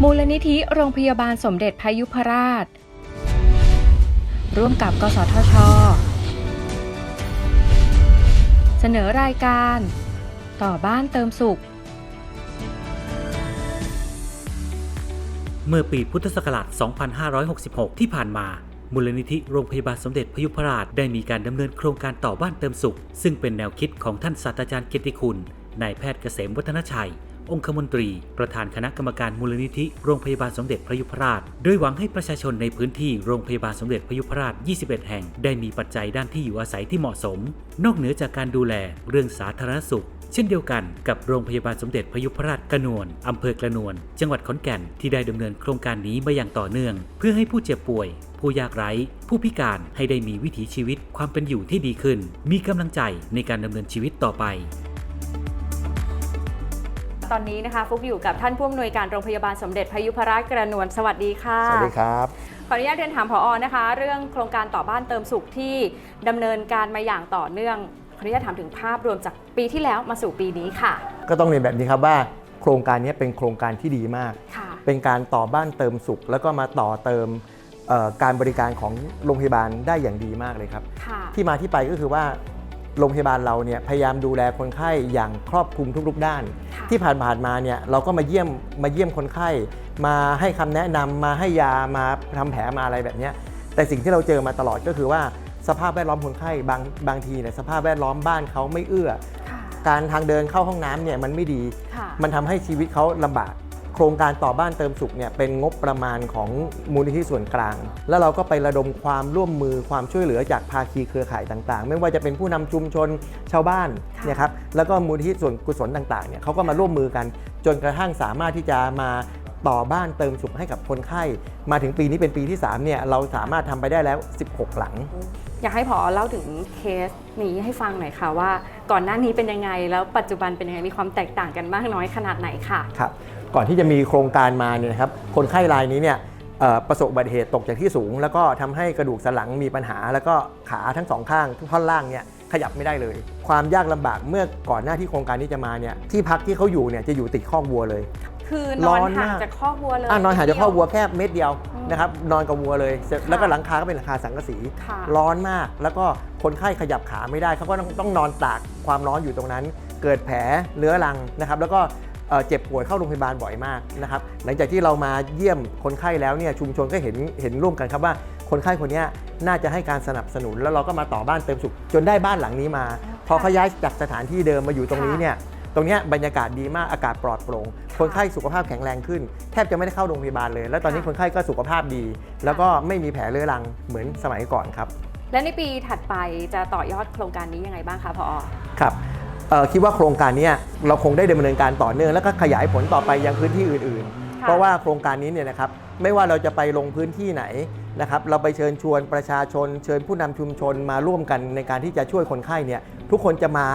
มูลนิธิโรงพยาบาลสมเด็จพยุพราช ร่วมกับกสทช เสนอรายการ ต่อบ้านเติมสุข เมื่อปีพุทธศักราช 2566 ที่ผ่านมามูลนิธิโรงพยาบาลสมเด็จพยุพราชได้มีการดำเนินโครงการต่อบ้านเติมสุข ซึ่งเป็นแนวคิดของท่านศาสตราจารย์เกียรติคุณนายแพทย์เกษมวัฒนชัย องคมนตรี ประธานคณะกรรมการมูลนิธิโรงพยาบาลสมเด็จพระยุพราช โดยหวังให้ประชาชนในพื้นที่โรงพยาบาลสมเด็จพระยุพราช 21 แห่ง ได้มีปัจจัยด้านที่อยู่อาศัยที่เหมาะสม นอกเหนือจากการดูแลเรื่องสาธารณสุขเช่นเดียวกันกับโรงพยาบาลสมเด็จพยุพราชกระนวนอำเภอกระนวนจังหวัดขอนแก่นที่ได้ดำเนินโครงการนี้มาอย่างต่อเนื่อง เพื่อให้ผู้เจ็บป่วย ผู้ยากไร้ ผู้พิการให้ได้มีวิถีชีวิตความเป็นอยู่ที่ดีขึ้น มีกำลังใจในการดำเนินชีวิตต่อไป ตอนนี้นะคะฟุกอยู่กับท่านผู้อำนวยการโรงพยาบาลสมเด็จพยุพราชกระนวนสวัสดีค่ะ สวัสดีครับ ขออนุญาตเรียนถามผอนะคะ เรื่องโครงการต่อบ้านเติมสุขที่ดำเนินการมาอย่างต่อเนื่องขออนุญาตถามถึงภาพรวมจากปีที่แล้วมาสู่ปีนี้ค่ะ ก็ต้องเรียนแบบนี้ครับว่า โครงการนี้เป็นโครงการที่ดีมากค่ะเป็นการต่อบ้านเติมสุข แล้วก็มาต่อเติมเอ่อการบริการของโรงพยาบาลได้อย่างดีมากเลยครับค่ะที่มาที่ไปก็คือว่า โรงพยาบาลเราเนี่ยพยายามดูแลคนไข้อย่างครอบคลุมทุกๆด้านค่ะที่ผ่านๆมาเนี่ยเราก็มาเยี่ยมมาเยี่ยมคนไข้ มาให้คำแนะนำมาให้ยามาทำแผลมาอะไรแบบเนี้ยแต่สิ่งที่เราเจอมาตลอดก็คือว่าสภาพแวดล้อมคนไข้บางบางทีเนี่ยสภาพแวดล้อมบ้านเขาไม่เอื้อค่ะการทางเดินเข้าห้องน้ำเนี่ยมันไม่ดีค่ะมันทำให้ชีวิตเขาลำบาก โครงการต่อบ้านเติมสุขเนี่ยเป็นงบประมาณของมูลนิธิส่วนกลาง แล้วเราก็ไประดมความร่วมมือความช่วยเหลือจากภาคีเครือข่ายต่างๆ ไม่ว่าจะเป็นผู้นำชุมชนชาวบ้านค่ะเนี่ยครับแล้วก็มูลนิธิส่วนกุศลต่างๆเนี่ยเขาก็มาร่วมมือกัน จนกระทั่งสามารถที่จะมา ต่อบ้านเติมสุขให้กับคนไข้ มาถึงปีนี้เป็นปีที่สามเนี่ยเราสามารถทำไปได้แล้ว 16 หลัง อยากให้ผอเล่าถึงเคสนี้ให้ฟังหน่อยค่ะว่า ก่อนหน้านี้เป็นยังไง แล้วปัจจุบันเป็นยังไงมีความแตกต่างกันมากน้อยขนาดไหนค่ะครับก่อนที่จะมีโครงการมาเนี่ยนะครับคนไข้รายนี้เนี่ยเอ่อประสบอุบัติเหตุตกจากที่สูง แล้วก็ทำให้กระดูกสันหลังมีปัญหา แล้วก็ขาทั้งสองข้างท่อนล่างเนี่ยขยับไม่ได้เลย ความยากลำบากเมื่อก่อนหน้าที่โครงการนี้จะมาเนี่ยที่พักที่เขาอยู่เนี่ยจะอยู่ติดคอกวัวเลย คือนอนร้อนห่างมากจากคอกวัวเลยอะนอนหาจากคอกวัวแค่เม็ดเดียวอืมนะครับนอนกับวัวเลยเสร็จค่ะแล้วก็หลังคาก็เป็นหลังคาสังกะสีค่ะร้อนมาก แล้วก็คนไข้ขยับขาไม่ได้เขาก็ต้องต้องนอนตากความร้อนอยู่ตรงนั้น เกิดแผลเรื้อรังนะครับ แล้วก็เอ่อเจ็บป่วยเข้าโรงพยาบาลบ่อยมากนะครับ หลังจากที่เรามาเยี่ยมคนไข้แล้วเนี่ยชุมชนก็เห็นเห็นร่วมกันครับว่าคนไข้คนเนี้ยน่าจะให้การสนับสนุน แล้วเราก็มาต่อบ้านเติมสุข จนได้บ้านหลังนี้มา พอเขาย้ายจากสถานที่เดิมมาอยู่ตรงนี้เนี่ย ตรงเนี้ยบรรยากาศดีมากอากาศปลอดโปร่งคนไข้สุขภาพแข็งแรงขึ้น แทบจะไม่ได้เข้าโรงพยาบาลเลย แล้วตอนนี้ค่ะคนไข้ก็สุขภาพดี แล้วก็ไม่มีแผลเรื้อรังเหมือนสมัยก่อนครับ และในปีถัดไปจะต่อยอดโครงการนี้ยังไงบ้างคะผอครับเอ่อคิดว่าโครงการเนี้ยเราคงได้ดำเนินการต่อเนื่อง แล้วก็ขยายผลต่อไปยังพื้นที่อื่นๆค่ะเพราะว่าโครงการนี้เนี่ยนะครับไม่ว่าเราจะไปลงพื้นที่ไหน นะครับเราไปเชิญชวนประชาชน เชิญผู้นำชุมชนมาร่วมกันในการที่จะช่วยคนไข้เนี่ยทุกคนจะมา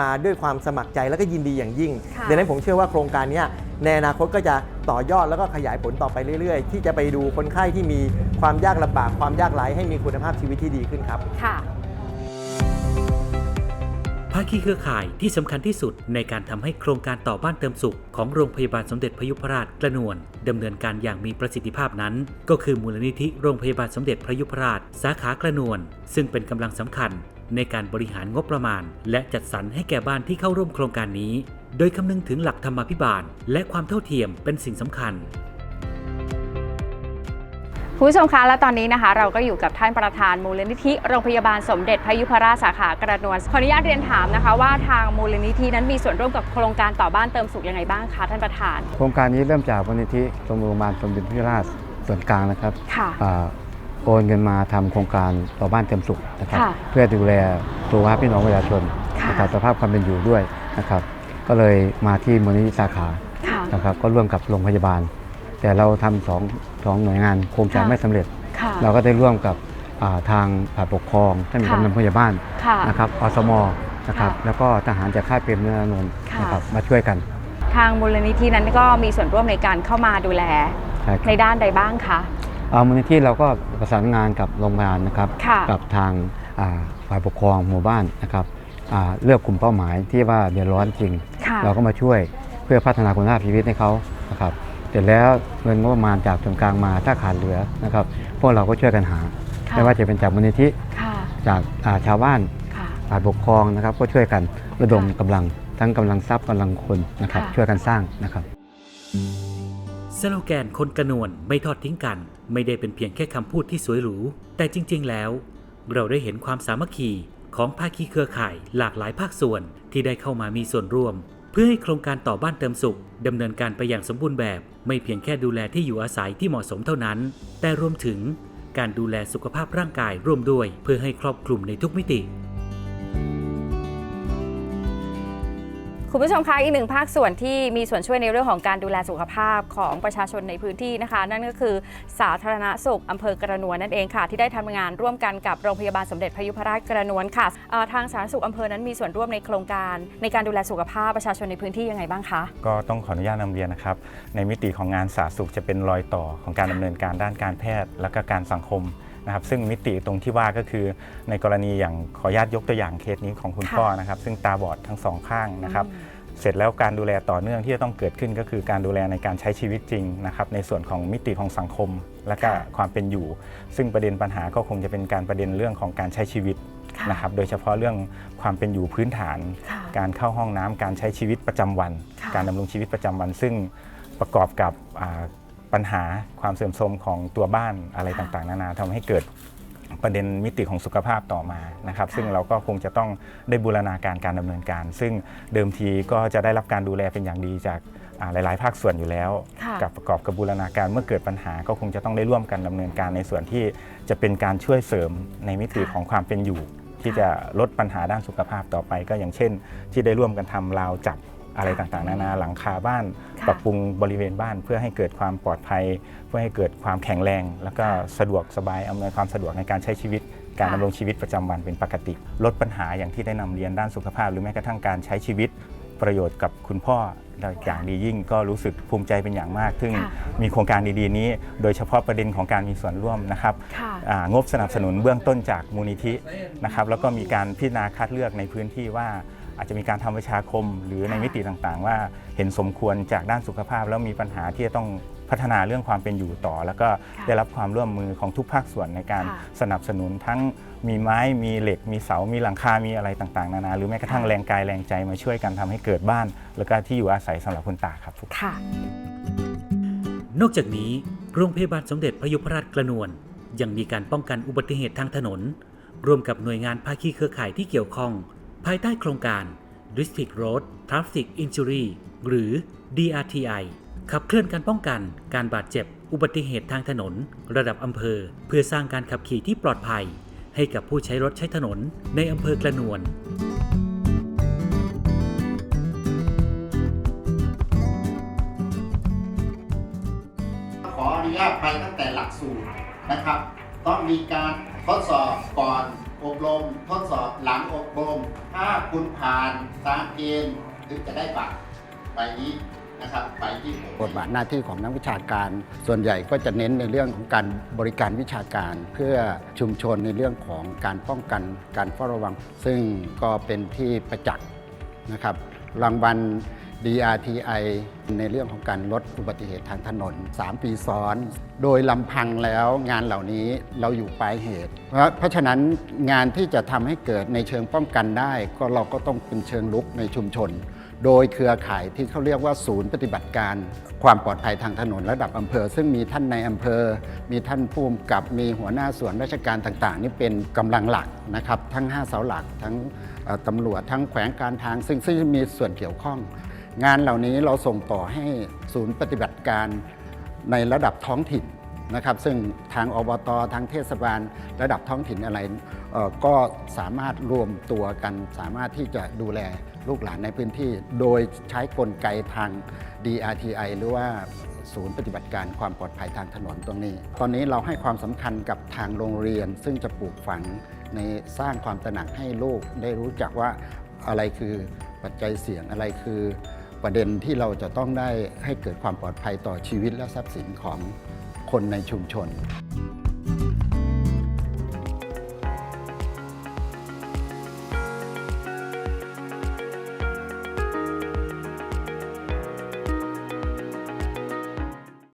มาด้วยความสมัครใจแล้วก็ยินดีอย่างยิ่งค่ะดังนั้นผมเชื่อว่าโครงการเนี้ยในอนาคตก็จะต่อยอดแล้วก็ขยายผลต่อไปเรื่อยๆ ที่จะไปดูคนไข้ที่มีความยากลำบากความยากไร้ให้มีคุณภาพชีวิตที่ดีขึ้นครับค่ะ ภาคีเครือข่ายที่สำคัญที่สุดในการทำให้โครงการต่อบ้านเติมสุข ของโรงพยาบาลสมเด็จพยุพราชกระนวนดำเนินการอย่างมีประสิทธิภาพนั้น ก็คือมูลนิธิโรงพยาบาลสมเด็จพระยุพราช สาขากระนวนซึ่งเป็นกำลังสำคัญ ในการบริหารงบประมาณ และจัดสรรให้แก่บ้านที่เข้าร่วมโครงการนี้ โดยคำนึงถึงหลักธรรมาภิบาล และความเท่าเทียมเป็นสิ่งสำคัญ ผู้ชมคะและตอนนี้นะคะ เราก็อยู่กับท่านประธานมูลนิธิโรงพยาบาลสมเด็จพยุพราชสาขากระนวนขออนุญาตเรียนถามนะคะ ว่าทางมูลนิธินั้นมีส่วนร่วมกับโครงการต่อบ้านเติมสุขยังไงบ้างคะท่านประธาน โครงการนี้เริ่มจากมูลนิธิโรงพยาบาลสมเด็จพระราชส่วนกลางนะครับค่ะ อ่าโอนเงินมาทำโครงการต่อบ้านเต็มสุขนะครับ ค่ะเพื่อดูแลสุขภาพพี่น้องประชาชนค่ะ นะครับสภาพความเป็นอยู่ด้วยนะครับ ก็เลยมาที่มูลนิธิสาขาค่ะ นะครับ ก็ร่วมกับโรงพยาบาล แต่เราทำสองสองหน่วยงานคงจะค่ะ ไม่สำเร็จ ค่ะ เราก็ได้ร่วมกับอ่าทางฝ่ายปกครองท่านค่ะ กำนันผู้ใหญ่บ้านค่ะ นะครับอสมนะครับค่ะแล้วก็ทหารจากค่ายเปรมเนื้อนนท์ค่ะ นะครับมาช่วยกันทางมูลนิธินั้นก็มีส่วนร่วมในการเข้ามาดูแลใช่ครับในด้านใดบ้างคะ เอามูลนิธิเราก็ประสานงานกับโรงพยาบาลนะครับ ค่ะ กับทางอ่าฝ่ายปกครองหมู่บ้านนะครับอ่าเลือกกลุ่มเป้าหมายที่ว่าเดือดร้อนจริง ค่ะ เราก็มาช่วยเพื่อพัฒนาคุณภาพชีวิตให้เขานะครับ เสร็จแล้วเงินงบประมาณจากส่วนกลางมาถ้าขาดเหลือนะครับ พวกเราก็ช่วยกันหาค่ะไม่ว่าจะเป็นจากมูลนิธิค่ะจากอ่าชาวบ้านค่ะฝ่ายปกครองนะครับ ก็ช่วยกันระดมกำลังทั้งกำลังทรัพย์กำลังคนนะครับค่ะช่วยกันสร้างนะครับสโลแกนคนกระนวลไม่ทอดทิ้งกัน ไม่ได้เป็นเพียงแค่คำพูดที่สวยหรู แต่จริง ๆ แล้ว เราได้เห็นความสามัคคีของภาคีเครือข่ายหลากหลายภาคส่วนที่ได้เข้ามามีส่วนร่วมเพื่อให้โครงการต่อบ้านเติมสุขดำเนินการไปอย่างสมบูรณ์แบบ ไม่เพียงแค่ดูแลที่อยู่อาศัยที่เหมาะสมเท่านั้น แต่รวมถึงการดูแลสุขภาพร่างกายร่วมด้วย เพื่อให้ครอบคลุมในทุกมิติ คุณผู้ชมคะอีกหนึ่งภาคส่วนที่มีส่วนช่วยในเรื่องของการดูแลสุขภาพของประชาชนในพื้นที่นะคะ นั่นก็คือสาธารณสุขอำเภอกระนวลนั่นเองค่ะ ที่ได้ทำงานร่วมกันกับโรงพยาบาลสมเด็จพยุพราชกระนวลค่ะทางสาธารณสุขอำเภอนั้นมีส่วนร่วมในโครงการ ในการดูแลสุขภาพประชาชนในพื้นที่ยังไงบ้างคะก็ต้องขออนุญาตนำเรียนนะครับในมิติของงานสาธารณสุขจะเป็นรอยต่อของการดำเนินการด้านการแพทย์ และก็การสังคม นะครับซึ่งมิติตรงที่ว่าก็คือในกรณีอย่างขออนุญาตยกตัวอย่างเคสนี้ของคุณค่ะพ่อนะครับ ซึ่งตาบอดทั้งสองข้างนะครับเสร็จแล้วการดูแลต่อเนื่องที่จะต้องเกิดขึ้นก็คือการดูแลในการใช้ชีวิตจริงนะครับในส่วนของมิติของสังคม และก็ค่ะความเป็นอยู่ ซึ่งประเด็นปัญหาก็คงจะเป็นการประเด็นเรื่องของการใช้ชีวิตค่ะนะครับโดยเฉพาะเรื่องความเป็นอยู่พื้นฐานค่ะการเข้าห้องน้ำการใช้ชีวิตประจำวันค่ะการดำรงชีวิตประจำวัน ซึ่งประกอบกับอ่า ปัญหาความเสื่อมโทรมของตัวบ้านอะไรค่ะต่างๆ นานาทำให้เกิดประเด็นมิติของสุขภาพต่อมานะครับค่ะซึ่งเราก็คงจะต้องได้บูรณาการการดำเนินการ ซึ่งเดิมทีก็จะได้รับการดูแลเป็นอย่างดีจากอ่าหลาย ๆ ภาคส่วนอยู่แล้วค่ะกับประกอบกับบูรณาการเมื่อเกิดปัญหาก็คงจะต้องได้ร่วมกันดำเนินการในส่วนที่จะเป็นการช่วยเสริมในมิติค่ะของความเป็นอยู่ ที่จะลดปัญหาด้านสุขภาพต่อไป ก็อย่างเช่น ที่ได้ร่วมกันทำราวจับ อะไรต่างๆ นานาหลังคาบ้านค่ะปรับปรุงบริเวณบ้านเพื่อให้เกิดความปลอดภัย เพื่อให้เกิดความแข็งแรง แล้วก็สะดวกสบายอำนวยความสะดวกในการใช้ชีวิตการค่ะดำรงชีวิตประจำวันเป็นปกติ ลดปัญหาอย่างที่ได้นำเรียนด้านสุขภาพ หรือแม้กระทั่งการใช้ชีวิตประโยชน์กับคุณพ่อได้อย่างดียิ่งก็รู้สึกภูมิใจเป็นอย่างมาก ซึ่งค่ะมีโครงการดีๆนี้ โดยเฉพาะประเด็นของการมีส่วนร่วมนะครับค่ะอ่างบสนับสนุนเบื้องต้นจากมูลนิธินะครับแล้วก็มีการพิจารณาคัดเลือกในพื้นที่ว่า อาจจะมีการทำประชาคมหรือในค่ะมิติต่างๆ ว่าเห็นสมควรจากด้านสุขภาพ แล้วมีปัญหาที่จะต้องพัฒนาเรื่องความเป็นอยู่ต่อ แล้วก็ค่ะได้รับความร่วมมือของทุกภาคส่วนในการค่ะสนับสนุนทั้งมีไม้มีเหล็ก มีเสา มีหลังคา มีอะไรต่างๆ นานา หรือแม้กระทั่งค่ะแรงกายแรงใจมาช่วยกันทำให้เกิดบ้าน แล้วก็ที่อยู่อาศัยสำหรับคุณตาครับค่ะ นอกจากนี้โรงพยาบาลสมเด็จพระยุพราชกระนวลยังมีการป้องกันอุบัติเหตุทางถนนร่วมกับหน่วยงานภาคีเครือข่ายที่เกี่ยวข้อง ภายใต้โครงการ District Road Traffic Injury หรือ DRTI ขับเคลื่อนการป้องกันการบาดเจ็บ อุบัติเหตุทางถนน ระดับอำเภอ เพื่อสร้างการขับขี่ที่ปลอดภัย ให้กับผู้ใช้รถใช้ถนนในอำเภอกระนวลขออนุญาตไปตั้งแต่หลักสูตรนะครับ ต้องมีการทดสอบก่อน อบรมทดสอบหลังอบรม ถ้าคุณผ่านตามเกณฑ์ถึงจะได้บัตรใบนี้นะครับใบที่บทบาทหน้าที่ของนักวิชาการ ส่วนใหญ่ก็จะเน้นในเรื่องของการบริการวิชาการ เพื่อชุมชนในเรื่องของการป้องกันการเฝ้าระวัง ซึ่งก็เป็นที่ประจักษ์นะครับรางวัล DRTI ในเรื่องของการลดอุบัติเหตุทางถนน 3 ปีซ้อน โดยลำพังแล้วงานเหล่านี้เราอยู่ปลายเหตุ เพราะฉะนั้นงานที่จะทำให้เกิดในเชิงป้องกันได้ ก็เราก็ต้องเป็นเชิงลุกในชุมชน โดยเครือข่ายที่เขาเรียกว่าศูนย์ปฏิบัติการ ความปลอดภัยทางถนนระดับอำเภอ ซึ่งมีท่านในอำเภอ มีท่านผู้กำกับมีหัวหน้าส่วนราชการต่างๆ นี่เป็นกำลังหลักนะครับทั้ง 5 เสาหลักทั้งตำรวจทั้งแขวงการทาง ซึ่งซึ่งมีส่วนเกี่ยวข้อง งานเหล่านี้เราส่งต่อให้ศูนย์ปฏิบัติการในระดับท้องถิ่นนะครับ ซึ่งทางอบตทางเทศบาล ระดับท้องถิ่นอะไรก็สามารถรวมตัวกัน สามารถที่จะดูแลลูกหลานในพื้นที่ โดยใช้กลไกทาง DRTI หรือว่าศูนย์ปฏิบัติการความปลอดภัยทางถนนตรงนี้ ตอนนี้เราให้ความสำคัญกับทางโรงเรียน ซึ่งจะปลูกฝังในสร้างความตระหนักให้ลูกได้รู้จักว่าอะไรคือปัจจัยเสี่ยงอะไรคือ ประเด็นที่เราจะต้องได้ให้เกิดความปลอดภัยต่อชีวิตและทรัพย์สินของคนในชุมชน